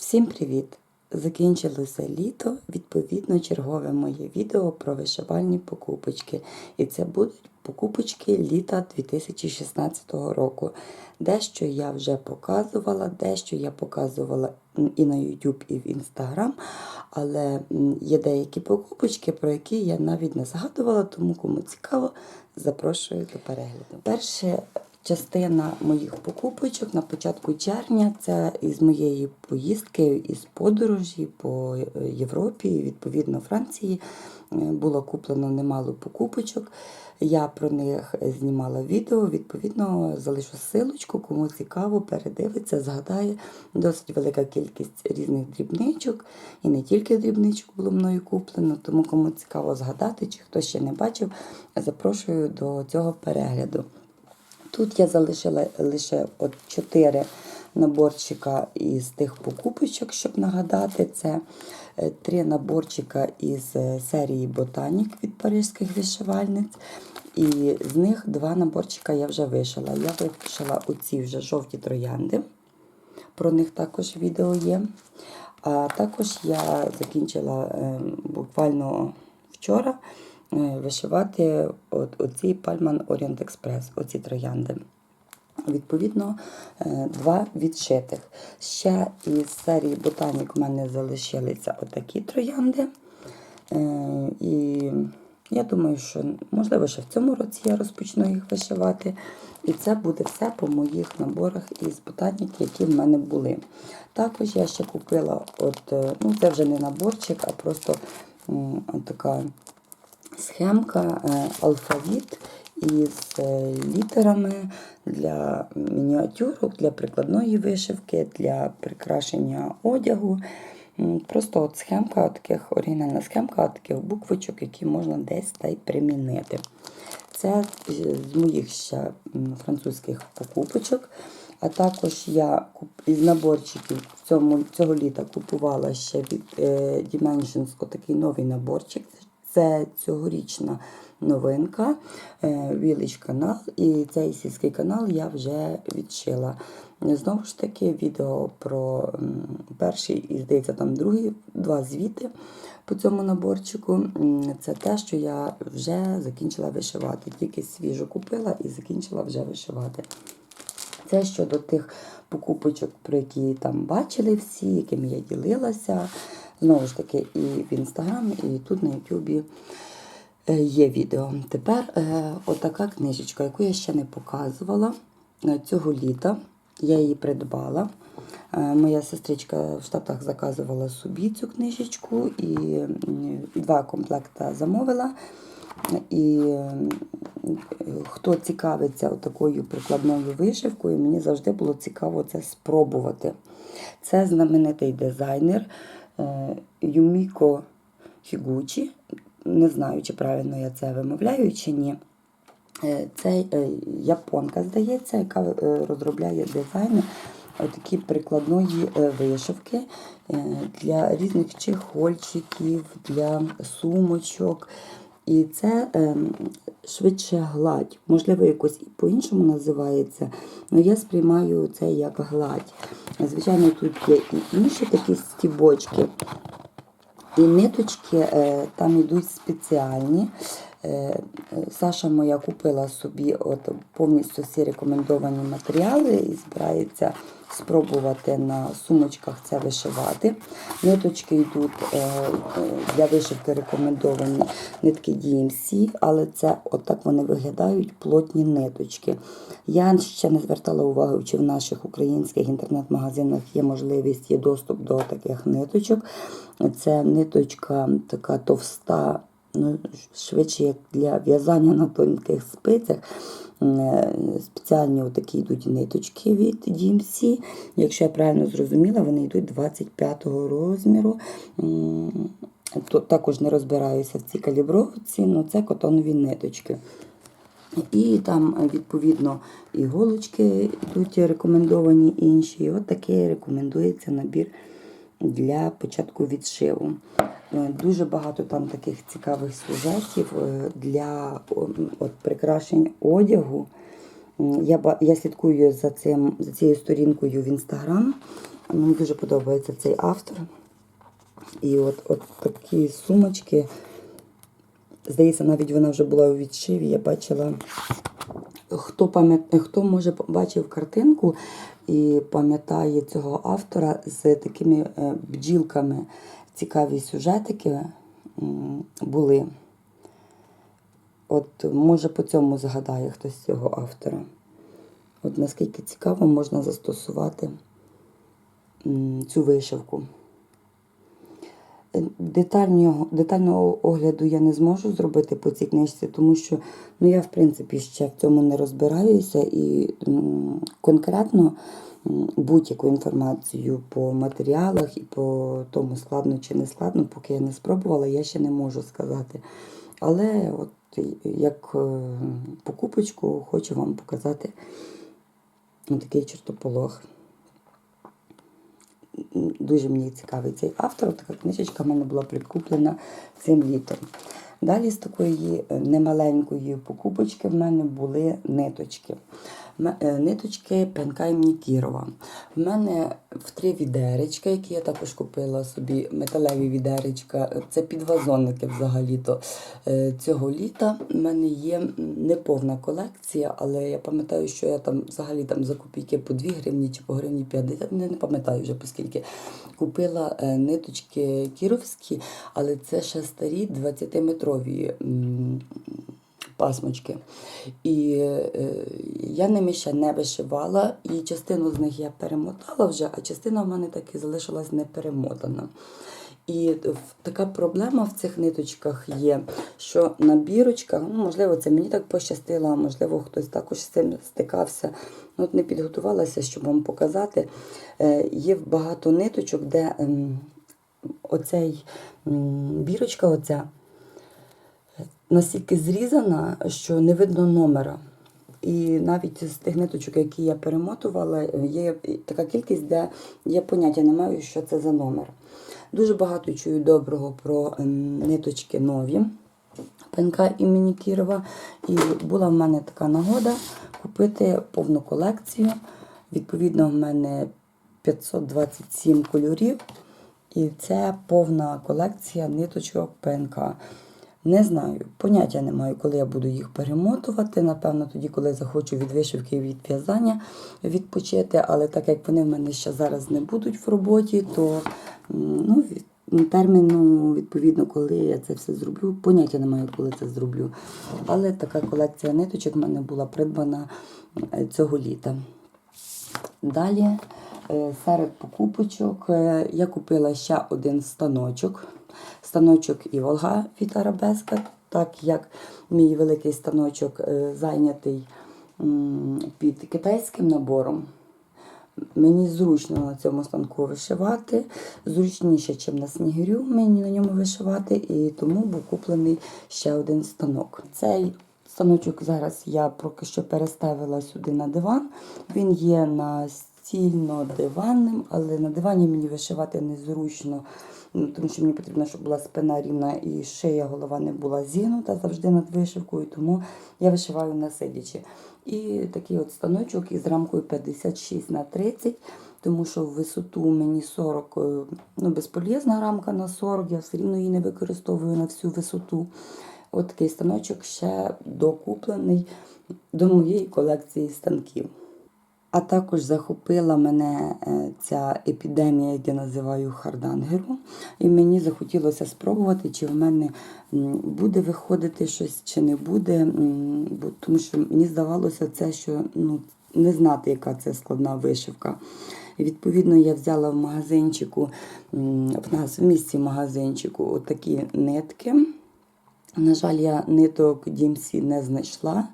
Всім привіт! Закінчилося літо, відповідно, чергове моє відео про вишивальні покупочки. І це будуть покупочки літа 2016 року. Дещо я вже показувала, дещо я показувала і на YouTube, і в Instagram. Але є деякі покупочки, про які я навіть не згадувала, тому кому цікаво, запрошую до перегляду. Перше частина моїх покупочок на початку червня це із моєї поїздки із подорожі по е, Європі, відповідно Франції. Е, Було куплено немало покупочок. Я про них знімала відео. Відповідно, залишу силочку, кому цікаво, передивиться, згадає досить велика кількість різних дрібничок. І не тільки дрібничок було мною куплено, тому кому цікаво згадати, чи хто ще не бачив, запрошую до цього перегляду. Тут я залишила лише от 4 наборчика із тих покупочок, щоб нагадати. Це е, три наборчика із е, серії Ботанік від парижських вишивальниць. І з них два наборчика я вже вишила. Я вишила оці вже жовті троянди. Про них також відео є. А також я закінчила е, буквально вчора вишивати от, оці Palman Orient Express, оці троянди. Відповідно, е, два відшитих. Ще із серії Ботанік у мене залишилися отакі троянди. Е, І я думаю, що можливо ще в цьому році я розпочну їх вишивати. І це буде все по моїх наборах із ботанік, які в мене були. Також я ще купила, от, е, ну це вже не наборчик, а просто така схемка е, алфавіт із е, літерами для мініатюрок, для прикладної вишивки, для прикрашення одягу. Просто от схемка, таких оригінальна схемка таких буквочок, які можна десь та й примінити. Це е, з моїх ще французьких покупочок. А також я із наборчиків цього літа купувала ще від Dimensions отакий новий наборчик. Це цьогорічна новинка, е, Village канал. І цей сільський канал я вже відшила. Знову ж таки, відео про перший і, здається, там другий, два звіти по цьому наборчику. Це те, що я вже закінчила вишивати. Тільки свіжо купила і закінчила вже вишивати. Це щодо тих покупочок, про які там бачили всі, якими я ділилася. Знову ж таки, і в інстаграмі, і тут на Ютубі е, є відео. Тепер е, отака книжечка, яку я ще не показувала е, цього літа. Я її придбала. Моя сестричка в Штатах заказувала собі цю книжечку і два комплекти замовила. І хто цікавиться такою прикладною вишивкою, мені завжди було цікаво це спробувати. Це знаменитий дизайнер Юміко Хігучі. Не знаю, чи правильно я це вимовляю, чи ні. Е, Це е, японка, здається, яка е, розробляє дизайни такі прикладної е, вишивки е, для різних чехольчиків, для сумочок. І це е, швидше гладь. Можливо, якось і по-іншому називається, але я сприймаю це як гладь. Звичайно, тут є і інші такі стібочки. І ниточки е, там йдуть спеціальні. Е, Саша моя купила собі от повністю всі рекомендовані матеріали і збирається спробувати на сумочках це вишивати. Ниточки йдуть е, е, для вишивки рекомендовані нитки DMC, але це отак вони виглядають плотні ниточки. Я ще не звертала увагу, чи в наших українських інтернет-магазинах є можливість, є доступ до таких ниточок. Це ниточка така товста, ну, швидше як для в'язання на тонких спицях. Е, Спеціальні такі йдуть ниточки від DMC. Якщо я правильно зрозуміла, вони йдуть 25-го розміру. То Також не розбираюся в цій калібровці, але це котонові ниточки. І там, відповідно, іголочки йдуть рекомендовані інші. І от такий рекомендується набір для початку відшиву. Е, Дуже багато там таких цікавих сюжетів е, для от, прикрашень одягу. Я, я слідкую за, цим, за цією сторінкою в інстаграм. Мені дуже подобається цей автор. І от, от такі сумочки. Здається, навіть вона вже була у відшиві. Я бачила, хто пам'ятає, хто може бачив картинку і пам'ятає цього автора з такими е, бджілками. Цікаві сюжетики були. От може по цьому згадає хтось цього автора. От наскільки цікаво можна застосувати цю вишивку. Е, Детального, детального огляду я не зможу зробити по цій книжці, тому що ну, я, в принципі, ще в цьому не розбираюся і конкретно будь-яку інформацію по матеріалах і по тому складно чи не складно, поки я не спробувала, я ще не можу сказати. Але от як е, покупочку хочу вам показати такий чертополох. Дуже мені цікавий цей автор. Така книжечка в мене була прикуплена цим літом. Далі з такої немаленької покупочки в мене були ниточки. Е, Ниточки ПНК імені Кірова. В мене в три відеречка, які я також купила собі, металеві відеречка. Це підвазонники взагалі-то е, цього літа. У мене є неповна колекція, але я пам'ятаю, що я там взагалі там за копійки по 2 гривні чи по гривні 50, не, не пам'ятаю вже по скільки. Купила е, ниточки кіровські, але це ще старі 20-метрові м, пасмочки. І е, я ними ще не вишивала, і частину з них я перемотала вже, а частина в мене так і залишилась не перемотана. І така проблема в цих ниточках є, що на бірочках, ну, можливо, це мені так пощастило, а можливо, хтось також з цим стикався. Ну, от не підготувалася, щоб вам показати. Е, Є багато ниточок, де ем, оцей м, бірочка, оця настільки зрізана, що не видно номера. І навіть з тих ниточок, які я перемотувала, є така кількість, де я поняття не маю, що це за номер. Дуже багато чую доброго про ем, ниточки нові ПНК імені Кірова. І була в мене така нагода купити повну колекцію. Відповідно, в мене 527 кольорів. І це повна колекція ниточок ПНК. Не знаю, поняття не маю, коли я буду їх перемотувати. Напевно, тоді, коли захочу від вишивки і від в'язання відпочити. Але так як вони в мене ще зараз не будуть в роботі, то ну, терміну, відповідно, коли я це все зроблю, поняття не маю, коли це зроблю. Але така колекція ниточок в мене була придбана е, цього літа. Далі серед покупочок е, я купила ще один станочок. Станочок і Волга від Арабеска, так як мій великий станочок е, зайнятий під китайським набором. Мені зручно на цьому станку вишивати, зручніше, ніж на снігирю мені на ньому вишивати, і тому був куплений ще один станок. Цей станочок зараз я поки що переставила сюди на диван. Він є настільно-диванним, але на дивані мені вишивати незручно, ну, тому що мені потрібно, щоб була спина рівна і шия, голова не була зігнута завжди над вишивкою, тому я вишиваю на сидячи. І такий от станочок із рамкою 56 на 30, тому що в висоту мені 40, е, ну безполезна рамка на 40, я все рівно її не використовую на всю висоту. От такий станочок ще докуплений до моєї колекції станків. А також захопила мене е, ця епідемія, як я називаю хардангеру. І мені захотілося спробувати, чи в мене буде виходити щось, чи не буде. Бо, тому що мені здавалося це, що ну, не знати, яка це складна вишивка. І відповідно, я взяла в магазинчику, в нас в місті магазинчику, отакі нитки. На жаль, я ниток DMC не знайшла.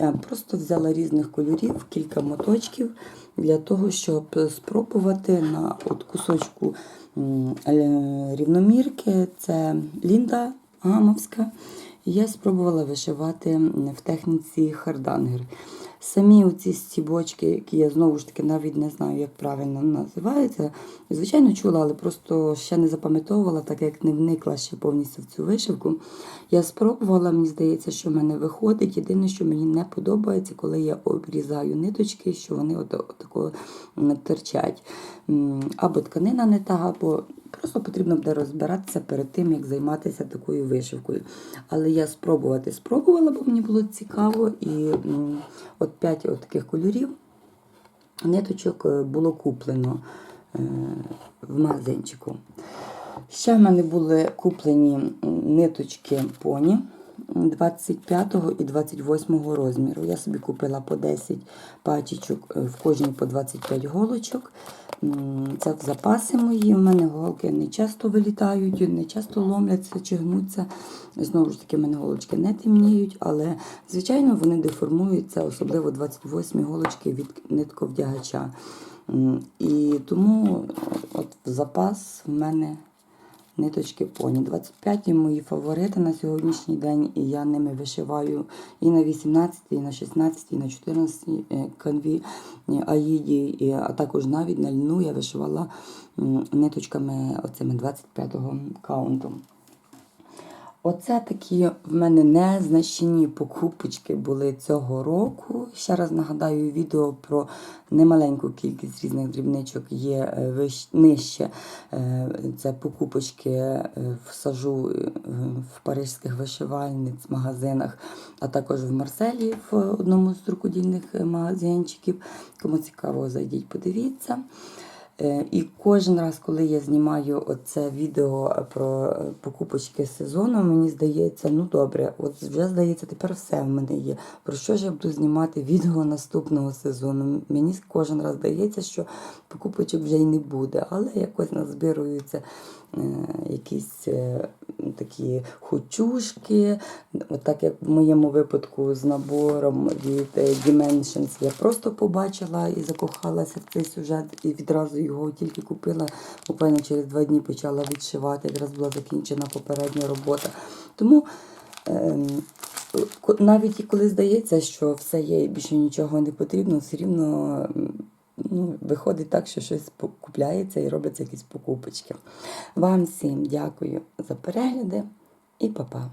Я просто взяла різних кольорів, кілька моточків для того, щоб спробувати на от кусочку е, рівномірки. Це Лінда Гамовська. Я спробувала вишивати в техніці хардангер. Самі оці стібочки, які я знову ж таки навіть не знаю, як правильно називаються. Звичайно, чула, але просто ще не запам'ятовувала, так як не вникла ще повністю в цю вишивку. Я спробувала, мені здається, що в мене виходить. Єдине, що мені не подобається, коли я обрізаю ниточки, що вони от, отако терчать. Або тканина не та, або просто потрібно буде розбиратися перед тим, як займатися такою вишивкою. Але я спробувати спробувала, бо мені було цікаво. І от п'ять от таких кольорів ниточок е, було куплено е, в магазинчику. Ще в мене були куплені ниточки поні 25 і 28 розміру. Я собі купила по 10 пачечок, е, в кожній по 25 голочок. Це в запаси мої. У мене голки не часто вилітають, не часто ломляться чи гнуться. Знову ж таки, в мене голочки не темніють, але звичайно вони деформуються, особливо 28 голочки від нитковдягача. І тому от в запас в мене ниточки поні. 25 мої фаворити на сьогоднішній день, і я ними вишиваю і на 18, і на 16, і на 14 е, канві е, Аїді, а також навіть на льну я вишивала ниточками оцими 25-го каунту. Оце такі в мене незначні покупочки були цього року. Ще раз нагадаю, відео про немаленьку кількість різних дрібничок є е, нижче. Е, Це покупочки е, в сажу в парижських вишивальниць, магазинах, а також в Марселі в одному з рукодільних магазинчиків. Кому цікаво, зайдіть, подивіться. Е, І кожен раз, коли я знімаю оце відео про е, покупочки сезону, мені здається, ну добре, от вже здається, тепер все в мене є. Про що ж я буду знімати відео наступного сезону? Мені кожен раз здається, що покупочок вже й не буде, але якось назбируються е, якісь е, такі хочушки. Так як в моєму випадку з набором від е, Dimensions я просто побачила і закохалася в цей сюжет, і відразу його тільки купила. Буквально через два дні почала відшивати, якраз була закінчена попередня робота. Тому ем, навіть і коли здається, що все є і більше нічого не потрібно, все рівно ну, виходить так, що щось купляється і робляться якісь покупочки. Вам всім дякую за перегляди і па-па.